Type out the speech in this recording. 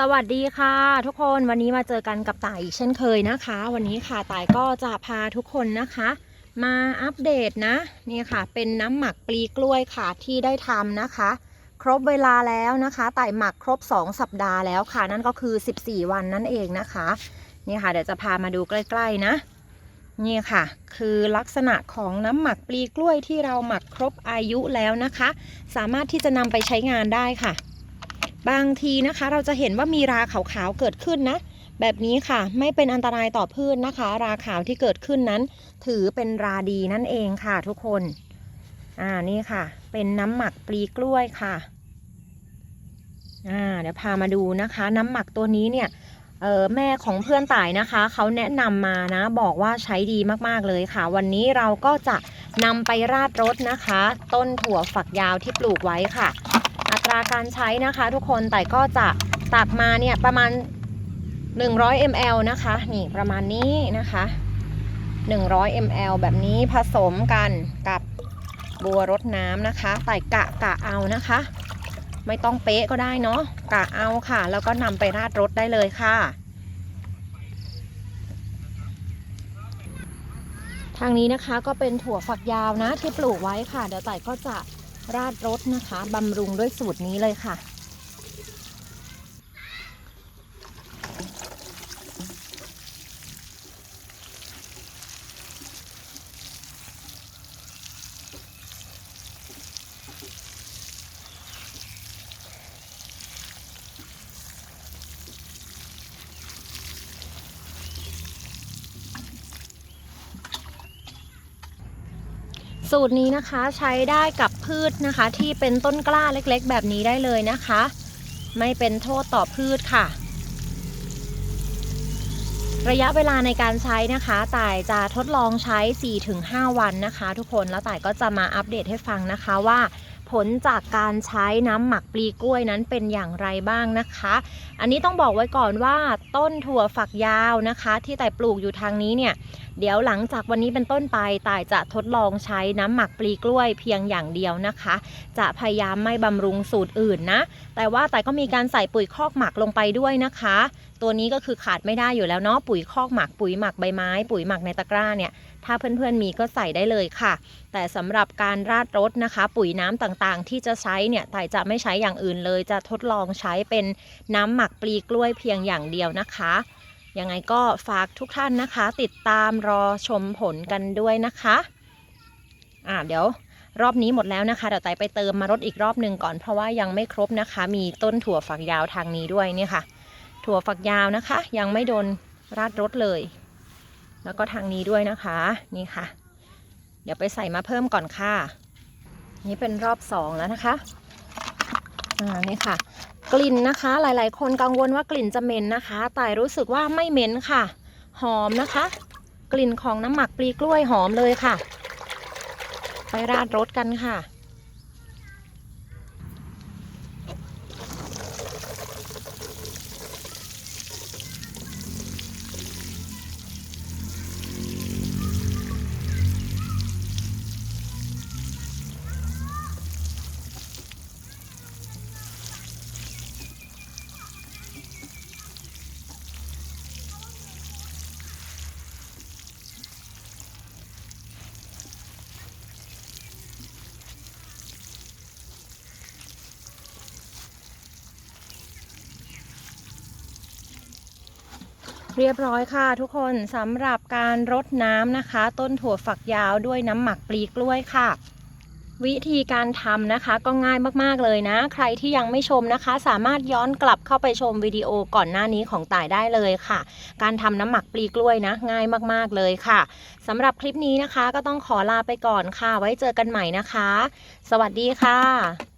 สวัสดีค่ะ ทุกคนวันนี้มาเจอกันกับต่ายอีกเช่นเคยนะคะ วันนี้ค่ะต่ายก็จะพาทุกคนนะคะ มาอัปเดตนะนี่ค่ะ เป็นน้ำหมักปลีกล้วยค่ะที่ได้ทำนะคะ ครบเวลาแล้วนะคะต่ายหมักครบ 2 สัปดาห์แล้วค่ะ นั่นก็คือ 14 วันนั่นเองนะคะนี่ค่ะ เดี๋ยวจะพามาดูใกล้ๆนะนี่ค่ะ คือลักษณะของน้ำหมักปลีกล้วยที่เราหมักครบอายุแล้วนะคะ สามารถที่จะนำไปใช้งานได้ค่ะ บางทีนะคะ เราจะเห็นว่ามีราขาวๆเกิดขึ้นนะ แบบนี้ค่ะ ไม่เป็นอันตรายต่อพืชนะคะ ราขาวที่เกิดขึ้นนั้น ถือเป็นราดีนั่นเองค่ะทุกคน อ่านี่ค่ะ เป็นน้ำหมักปลีกล้วยค่ะอ่าเดี๋ยวพามาดูนะคะ น้ำหมักตัวนี้เนี่ยเออแม่ของเพื่อนต่ายนะคะ เขาแนะนำมานะ บอกว่าใช้ดีมากๆเลยค่ะ วันนี้เราก็จะนำไปราดรถนะคะ ต้นถั่วฝักยาวที่ปลูกไว้ค่ะ ตราการใช้นะคะ ทุกคนแต่ก็จะตักมาเนี่ยประมาณ 100 ml นะคะนี่ประมาณนี้นะคะ 100 ml แบบนี้ผสมกันกับบัวรดน้ำนะคะแต่กะกะเอานะคะ ไม่ต้องเป๊ะก็ได้เนาะกะเอาค่ะ แล้วก็นำไปราดรถได้เลยค่ะ ทางนี้นะคะก็เป็นถั่วฝักยาวนะที่ปลูกไว้ค่ะ เดี๋ยวไต่ก็จะ ราดรสนะคะบำรุงด้วยสูตรนี้เลยค่ะ สูตรนี้นะคะใช้ได้กับพืชนะคะ ที่เป็นต้นกล้าเล็กๆ แบบนี้ได้เลยนะคะ ไม่เป็นโทษต่อพืชค่ะ ระยะเวลาในการใช้นะคะต่ายจะทดลองใช้ 4-5 วันนะคะ ทุกคนแล้วต่ายก็จะมาอัปเดตให้ฟังนะคะว่าผลจากการใช้น้ำหมักปลีกล้วยนั้นเป็นอย่างไรบ้างนะคะ อันนี้ต้องบอกไว้ก่อนว่าต้นถั่วฝักยาวนะคะ ที่ต่ปลูกอยู่ทางนี้เนี่ย เดี๋ยวหลังจากวันนี้เป็นต้นไปตายจะทดลองใช้น้ำหมักปลีกล้วยเพียงอย่างเดียวนะคะ จะพยายามไม่บำรุงสูตรอื่นนะ แต่ว่าแต่ก็มีการใส่ปุ๋ยคอกหมักลงไปด้วยนะคะ ตัวนี้ก็คือขาดไม่ได้อยู่แล้วเนาะปุ๋ยคอกหมักปุ๋ยหมักใบไม้ ปุ๋ยหมักในตะกร้าเนี่ยถ้าเพื่อนๆมีก็ใส่ได้เลยค่ะ แต่สำหรับการราดรถนะคะ ปุ๋ยน้ำต่างๆ ที่จะใช้เนี่ยต่จะไม่ใช้อย่างอื่นเลย จะทดลองใช้เป็นน้ำหมักปลีกล้วยเพียงอย่างเดียวนะคะ ยังไงก็ฝากทุกท่านนะคะ ติดตามรอชมผลกันด้วยนะคะอ่าเดี๋ยวรอบนี้หมดแล้วนะคะเดี๋ยวไตไปเติมมารดอีกรอบหนึ่งก่อนเพราะว่ายังไม่ครบนะคะ มีต้นถั่วฝักยาวทางนี้ด้วยเนี่ยค่ะ ถั่วฝักยาวนะคะ ยังไม่โดนราดรถเลย แล้วก็ทางนี้ด้วยนะคะนี่ค่ะ เดี๋ยวไปใส่มาเพิ่มก่อนค่ะ นี่เป็นรอบสองแล้วนะคะอ่านี่ค่ะ ลิ่นนะคะ หลายๆ คนกังวลว่ากลิ่นจะเหม็นนะคะแต่รู้สึกว่าไม่เหม็นค่ะ หอมนะคะ กลิ่นของน้ำหมักปลีกล้วยหอมเลยค่ะ ไปราดรสกันค่ะ เรียบร้อยค่ะทุกคนสำหรับการรดน้ำนะคะ ต้นถั่วฝักยาวด้วยน้ำหมักปลีกล้วยค่ะ วิธีการทำนะคะก็ง่ายมากๆเลยนะ ใครที่ยังไม่ชมนะคะ สามารถย้อนกลับเข้าไปชมวิดีโอก่อนหน้านี้ของต่ายได้เลยค่ะ การทำน้ำหมักปลีกล้วยนะ ง่ายมากๆเลยค่ะสำหรับคลิปนี้นะคะ ก็ต้องขอลาไปก่อนค่ะ ไว้เจอกันใหม่นะคะ สวัสดีค่ะ